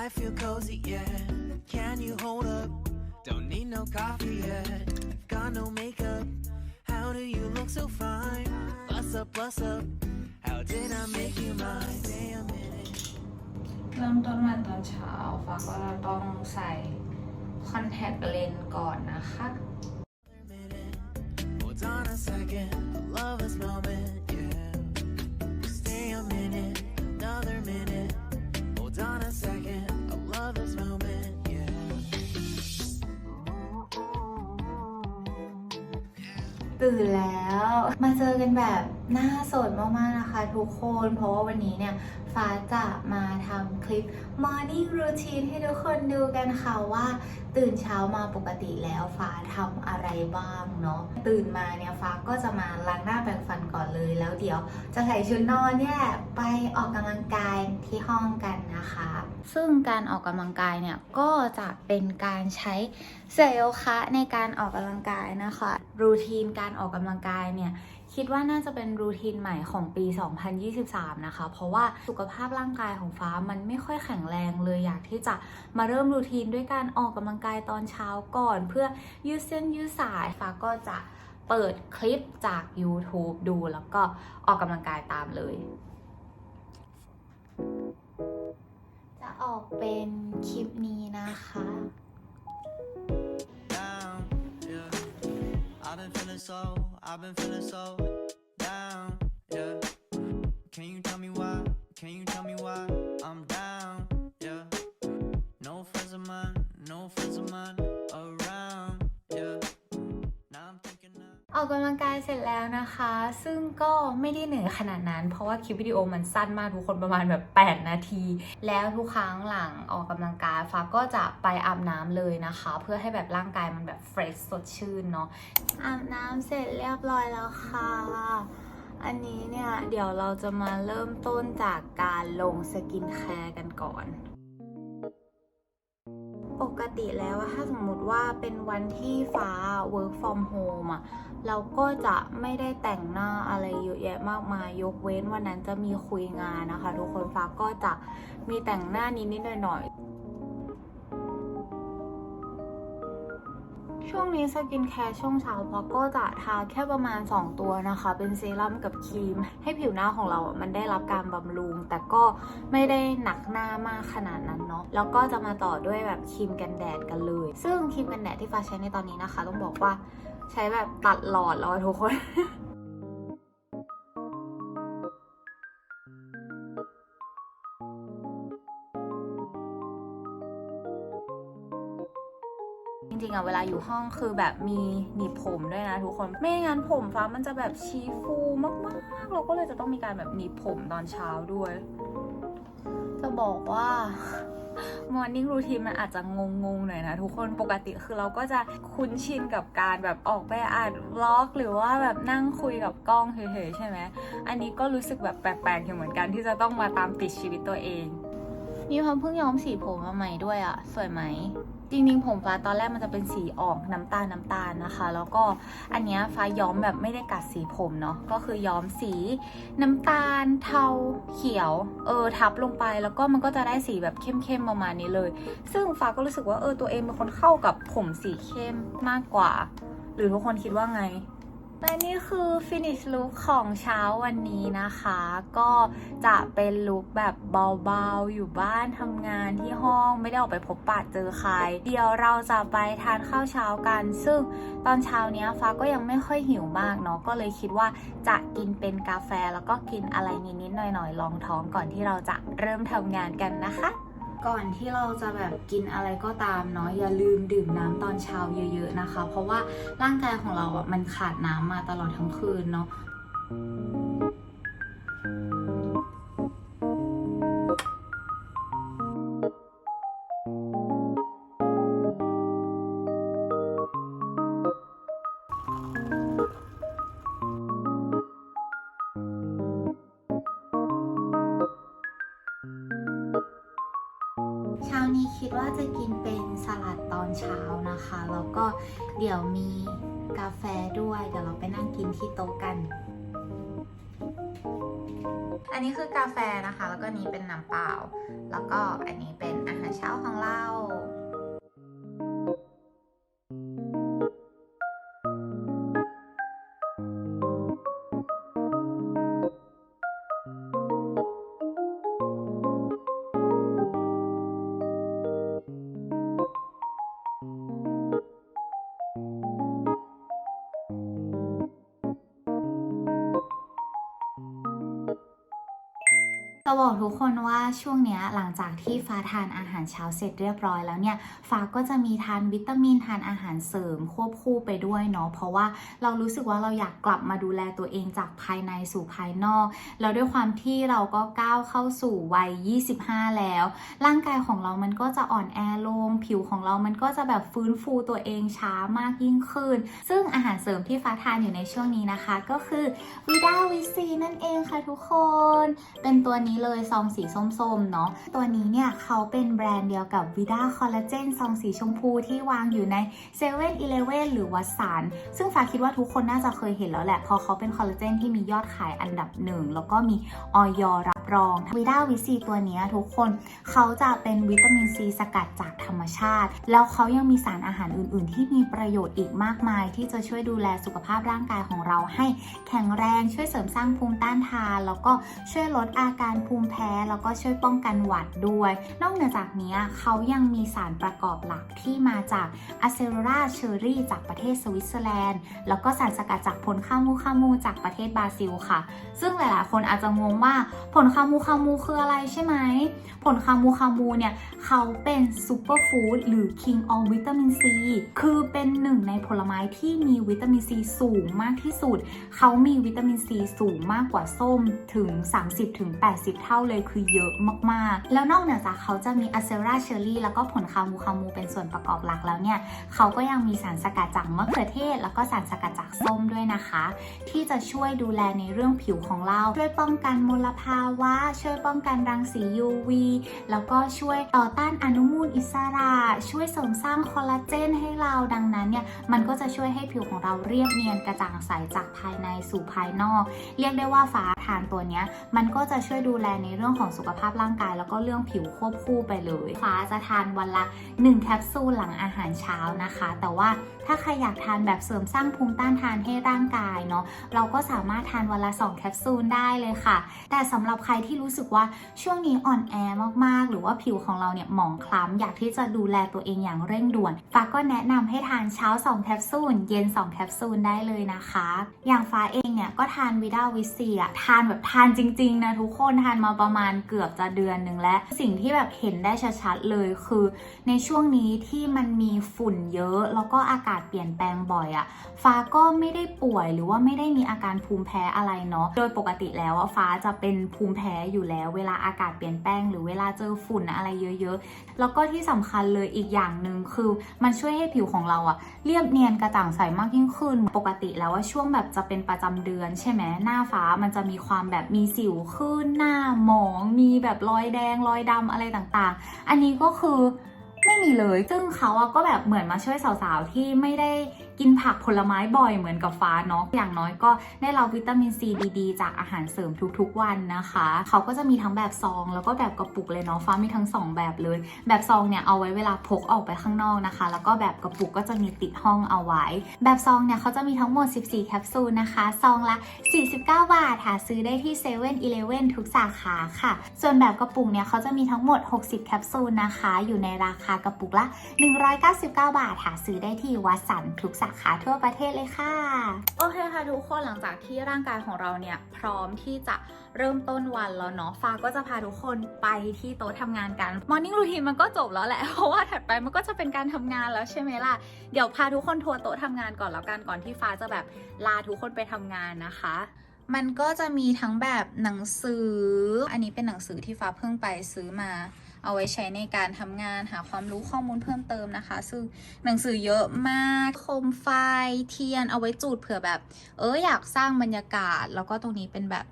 I feel cozy, yeah. Can you hold up? Don't need no coffee yet. Got no makeup. How do you look so fine? Bust up, bust up. How did I make you mine? Stay a minute. เริ่มต้นวันตอนเช้าฟ้าก็ต้องใส่คอนแทคเลนส์ก่อนนะคะ minute. Hold on a second. I love this moment, yeah. Stay a minute, another minute. ตื่นแล้ว มาเจอกันแบบหน้าสดมากๆนะคะทุกคน เพราะว่าวันนี้เนี่ย ฟ้าจะมาทำคลิป Morning Routine ให้ทุกคนดูกันค่ะว่า ตื่นเช้ามาปกติแล้วฟ้าทำอะไรบ้างเนาะตื่นมาเนี่ยฟ้าก็จะมาล้างหน้าแปรงฟันก่อนเลยแล้วเดี๋ยว จะใส่ชุดนอนเนี่ยไปออกกำลังกายที่ห้องกันนะคะ ซึ่งการออกกำลังกายเนี่ยก็จะเป็นการใช้เซลล์คะในการออกกำลังกายนะคะรูทีนการออกกำลังกายเนี่ย คิดว่าน่าจะเป็นรูทีนใหม่ของปี 2023 นะคะ เพราะว่าสุขภาพร่างกายของฟ้ามันไม่ค่อยแข็งแรงเลยอยากที่จะมาเริ่มรูทีนด้วยการออกกำลังกายตอนเช้าก่อน เพื่อยืดเส้นยืดสายฟ้าก็จะเปิดคลิปจาก YouTube ดูแล้วก็ออกกำลังกายตามเลย จะออกเป็นคลิปนี้ I've been feeling so ออกกำลังกายเสร็จแล้วนะคะ ซึ่งก็ไม่ได้เหนื่อยขนาดนั้น เพราะว่าคลิปวิดีโอมันสั้นมากทุกคนประมาณแบบ 8 นาที แล้วทุกครั้งหลังออกกำลังกายฟ้าก็จะไปอาบน้ำเลยนะคะ เพื่อให้แบบร่างกายมันแบบเฟรชสดชื่นเนาะอาบน้ำเสร็จเรียบร้อยแล้วค่ะ อันนี้เนี่ยเดี๋ยวเราจะมาเริ่มต้นจากการลงสกินแคร์กันก่อน ปกติแล้วถ้าสมมุติว่าเป็นวันที่ฟ้า work from home อะเราก็จะไม่ได้แต่งหน้าอะไรเยอะแยะมากมาย ยกเว้นวันนั้นจะมีคุยงานนะคะ ทุกคนฟ้าก็จะมีแต่งหน้านิดนิดหน่อยๆ ช่วงนี้สกินแคร์ช่วงเช้าพอก็จะทาแค่ประมาณ 2 ตัวนะคะ เป็นเซรั่มกับครีม ให้ผิวหน้าของเราอะมันได้รับการบำรุง แต่ก็ไม่ได้หนักหน้ามากขนาดนั้นเนาะแล้วก็จะมาต่อด้วยแบบครีมกันแดดกันเลย ซึ่งครีมกันแดดที่ฟ้าใช้ในตอนนี้นะคะ ต้องบอกว่าใช้แบบตัดหลอดแล้วทุกคน เวลาอยู่ห้องคือแบบมีหนีบผมด้วยนะทุกคน ไม่งั้นผมฟ้ามันจะแบบชีฟูมากๆ เราก็เลยจะต้องมีการแบบหนีบผมตอนเช้าด้วย จะบอกว่า Morning Routine มันอาจจะงงๆหน่อยนะทุกคนปกติคือเราก็จะคุ้นชินกับการแบบออกไปอ่านวล็อก หรือว่าแบบนั่งคุยกับกล้องเฉยๆใช่ไหมอันนี้ก็รู้สึกแบบแปลกๆอยู่เหมือนกันที่จะต้องมาตามติดชีวิตตัวเอง มีความเพิ่งย้อมสีผมมาใหม่ด้วยอะ่ะสวยไหมจริงๆผมฟ้าตอนแรกมันจะเป็นสีออกน้ำตาลน้ำตาลนะคะ แล้วก็อันนี้ฟ้าย้อมแบบไม่ได้กัดสีผมเนาะก็คือย้อมสีน้ำตาลเทาเขียวเออทับลงไปแล้วก็มันก็จะได้สีแบบเข้มๆประมาณนี้เลย ซึ่งฟ้าก็รู้สึกว่าเออตัวเองเป็นคนเข้ากับผมสีเข้มมากกว่า หรือทุกคนคิดว่าไง และนี่คือ finish look ของเช้าวันนี้นะคะ ก็จะเป็นลุคแบบเบาๆ อยู่บ้านทำงานที่ห้องไม่ได้ออกไปพบปะเจอใคร เดี๋ยวเราจะไปทานข้าวเช้ากัน ซึ่งตอนเช้าเนี้ยฟ้าก็ยังไม่ค่อยหิวมากเนาะก็เลยคิดว่าจะกินเป็นกาแฟแล้วก็กินอะไรนิดๆหน่อยๆรองท้องก่อนที่เราจะเริ่มทำงานกันนะคะ ก่อนที่เราจะแบบกินอะไรก็ตามเนาะอย่าลืมดื่มน้ำตอนเช้าเยอะ ๆนะคะ เพราะว่าร่างกายของเราอะมันขาดน้ำมาตลอดทั้งคืนเนาะ จะกินเป็นสลัดตอนเช้านะคะ แล้วก็เดี๋ยวมีกาแฟด้วย เดี๋ยวเราไปนั่งกินที่โต๊ะกัน อันนี้คือกาแฟนะคะ แล้วก็นี้เป็นน้ำเปล่า แล้วก็อันนี้เป็นอาหารเช้าของเรา จะบอกทุกคนว่าช่วงเนี้ยหลังจากที่ฟ้าทานอาหารเช้าเสร็จเรียบร้อยแล้วเนี่ยฟ้าก็จะมีทานวิตามินทานอาหารเสริมควบคู่ไปด้วยเนาะเพราะว่าเรารู้สึกว่าเราอยากกลับมาดูแลตัวเองจากภายในสู่ภายนอก แล้วด้วยความที่เราก็ก้าวเข้าสู่วัย 25 แล้ว ร่างกายของเรามันก็จะอ่อนแอลง ผิวของเรามันก็จะแบบฟื้นฟูตัวเองช้ามากยิ่งขึ้น ซึ่งอาหารเสริมที่ฟ้าทานอยู่ในช่วงนี้นะคะ ก็คือวิดาวิซีนั่นเองค่ะทุกคน เป็นตัวนี้เลยซองสีส้มๆเนาะตัวนี้เนี่ยเขาเป็นแบรนด์เดียวกับวิดาคอลลาเจนซองสีชมพูที่วางอยู่ใน7 e เ e ่ e อหรือวัสันซึ่งฟ้าคิดว่าทุกคนน่าจะเคยเห็นแล้วแหละเพราะเขาเป็นคอลลาเจนที่มียอดขายอันดับหนึ่งแล้วก็มีออยรับรองวิดาวิซีตัวนี้ทุกคนเขาจะเป็นวิตามินซีสกัดจากธรรมชาติ แล้วเขายังมีสารอาหารอื่น ๆ ที่มีประโยชน์อีกมากมาย ที่จะช่วยดูแลสุขภาพร่างกายของเราให้แข็งแรงช่วยเสริมสร้างภูมิต้านทาน แล้วก็ช่วยลดอาการภูมิแพ้ แล้วก็ช่วยป้องกันหวัดด้วย นอกเหนือจากนี้เขายังมีสารประกอบหลักที่มาจากอะเซโรราเชอรี่จากประเทศสวิตเซอร์แลนด์ แล้วก็สารสกัดจากผลข้าวมูข้าวมูจากประเทศบราซิลค่ะ ซึ่งหลายๆ คนอาจจะงงว่าผลคามูคามูคืออะไรใช่ไหม ผลคามูคามูเนี่ยเขาเป็นซูเปอร์ฟู้ดหรือ King of วิตามินซีคือเป็นหนึ่งในผลไม้ที่มีวิตามินซีสูงมากที่สุด เขามีวิตามินซีสูงมากกว่าส้มถึง 30-80เท่าเลยคือเยอะมากๆ แล้วนอกเหนือจากเขาจะมีอะเซราเชอรี่แล้วก็ผลคามูคามูเป็นส่วนประกอบหลักแล้วเนี่ย เขาก็ยังมีสารสกัดจากมะเขือเทศ แล้วก็สารสกัดจากส้มด้วยนะคะ ที่จะช่วยดูแลในเรื่องผิวของเรา ช่วยป้องกันมลภาวะ ช่วยป้องกันรังสี UV แล้วก็ช่วยต่อต้านอนุมูลอิสระ ช่วยเสริมสร้างคอลลาเจนให้เราดังนั้นเนี่ยมันก็จะช่วยให้ผิวของเราเรียบเนียนกระจ่างใสจากภายในสู่ภายนอก เรียกได้ว่าฟ้าทานตัวเนี้ยมันก็จะช่วยดูแลในเรื่องของสุขภาพร่างกาย แล้วก็เรื่องผิวควบคู่ไปเลยฟ้าจะทานวันละ 1 แคปซูลหลังอาหารเช้านะคะ แต่ว่าถ้าใครอยากทานแบบเสริมสร้างภูมิต้านทานให้ร่างกายเนาะเราก็สามารถทานวันละ 2 แคปซูลได้เลยค่ะ แต่สำหรับใครที่รู้สึกว่าช่วงนี้อ่อนแอมากๆ หรือว่าผิวของเราเนี่ยหมองคล้ำอยากที่จะดูแลตัวเองอย่างเร่งด่วนฟ้าก็แนะนำให้ทานเช้า 2 แคปซูลเย็น 2 แคปซูลได้เลยนะคะ อย่างฟ้าเองเนี่ยก็ทานวิดาวิซีอะทานแบบทานจริงๆนะทุกคนทานมาประมาณเกือบจะเดือนหนึ่งแล้ว สิ่งที่แบบเห็นได้ชัดๆเลยคือ ในช่วงนี้ที่มันมีฝุ่นเยอะ แล้วก็อากาศเปลี่ยนแปลงบ่อยอะฟ้าก็ไม่ได้ป่วยหรือว่าไม่ได้มีอาการภูมิแพ้อะไรเนาะโดยปกติแล้วฟ้าจะเป็นภูมิแพ้อยู่แล้ว เวลาอากาศเปลี่ยนแปลงหรือเวลาเจอฝุ่นอะไรเยอะ ๆ แล้วก็ที่สำคัญเลยอีกอย่างหนึ่งคือ มันช่วยให้ผิวของเราอะเรียบเนียนกระจ่างใสมากยิ่งขึ้น ปกติแล้วว่าช่วงแบบจะเป็นประจำเดือน ใช่ไหมหน้าฟ้ามันจะมีความแบบมีสิวขึ้นหน้าหมองมีแบบรอยแดงรอยดำอะไรต่างๆ อันนี้ก็คือไม่มีเลย ซึ่งเขาก็แบบเหมือนมาช่วยสาวๆที่ไม่ได้ กินผักผลไม้บ่อยเหมือนกับฟ้าเนาะอย่างน้อยก็ได้รับวิตามินซีดีๆ จากอาหารเสริมทุกๆวันนะคะ เขาก็จะมีทั้งแบบซอง แล้วก็แบบกระปุกเลยเนาะฟ้ามีทั้งสองแบบเลย แบบซองเนี่ยเอาไว้เวลาพกออกไปข้างนอกนะคะ แล้วก็แบบกระปุกก็จะมีติดห้องเอาไว้ แบบซองเนี่ยเขาจะมีทั้งหมด 14 แคปซูลนะคะ ซองละ 49 บาทหาซื้อได้ที่7 e เ e ่ e อทุกสาขาค่ะ ส่วนแบบกระปุกเนี่ยเขาจะมีทั้งหมด 60 แคปซูลนะคะ อยู่ในราคากระปุกละ 199 บาท หาซื้อได้ที่วัดสันทุกสาขาทั่วประเทศเลยค่ะ โอเคค่ะทุกคนหลังจากที่ร่างกายของเราเนี่ยพร้อมที่จะเริ่มต้นวันแล้วเนาะฟ้าก็จะพาทุกคนไปที่โต๊ะทำงานกัน Morning Routine มันก็จบแล้วแหละเพราะว่าถัดไปมันก็จะเป็นการทำงานแล้วใช่ไหมล่ะเดี๋ยวพาทุกคนทัวร์โต๊ะทำงานก่อนแล้วกันก่อนที่ฟ้าจะแบบลาทุกคนไปทำงานนะคะมันก็จะมีทั้งแบบหนังสือ อันนี้เป็นหนังสือที่ฟ้าเพิ่งไปซื้อมา เอาไว้ใช้ในการทำงานหาความรู้ข้อมูลเพิ่มเติมนะคะ ซึ่งหนังสือเยอะมากโคมไฟเทียนเอาไว้จูดเผื่อแบบ เอออยากสร้างบรรยากาศ แล้วก็ตรงนี้เป็นแบบ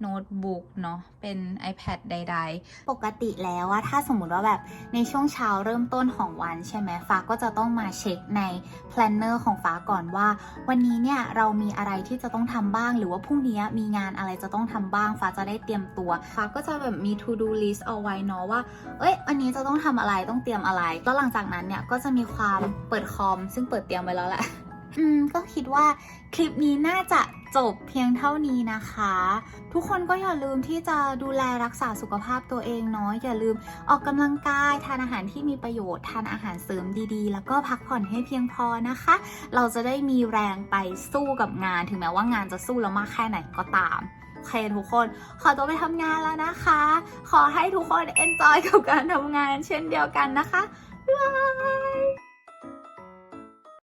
โน้ตบุ๊กเนาะเป็น iPad ใด ๆ ปกติแล้วว่าถ้าสมมติว่าแบบในช่วงเช้าเริ่มต้นของวันใช่ไหมฟ้าก็จะต้องมาเช็คใน planner ของฟ้าก่อนว่า วันนี้เนี่ยเรามีอะไรที่จะต้องทำบ้าง หรือว่าพรุ่งนี้มีงานอะไรจะต้องทำบ้าง ฟ้าจะได้เตรียมตัวฟ้าก็จะแบบมี to do list เอาไว้เนาะว่า เอ้ยวันนี้จะต้องทำอะไรต้องเตรียมอะไรแล้วหลังจากนั้นเนี่ยก็จะมีความเปิดคอม ซึ่งเปิดเตรียมไว้แล้วแหละอืมก็คิดว่าคลิปนี้น่าจะ จบเพียงเท่านี้นะคะ ทุกคนก็อย่าลืมที่จะดูแลรักษาสุขภาพตัวเองเนาะอย่าลืมออกกำลังกายทานอาหารที่มีประโยชน์ทานอาหารเสริมดีๆ แล้วก็พักผ่อนให้เพียงพอนะคะ เราจะได้มีแรงไปสู้กับงาน ถึงแม้ว่างานจะสู้เรามากแค่ไหนก็ตามโอเคทุกคน ขอตัวไปทำงานแล้วนะคะ ขอให้ทุกคน enjoy กับการทำงานเช่นเดียวกันนะคะบ๊ายบาย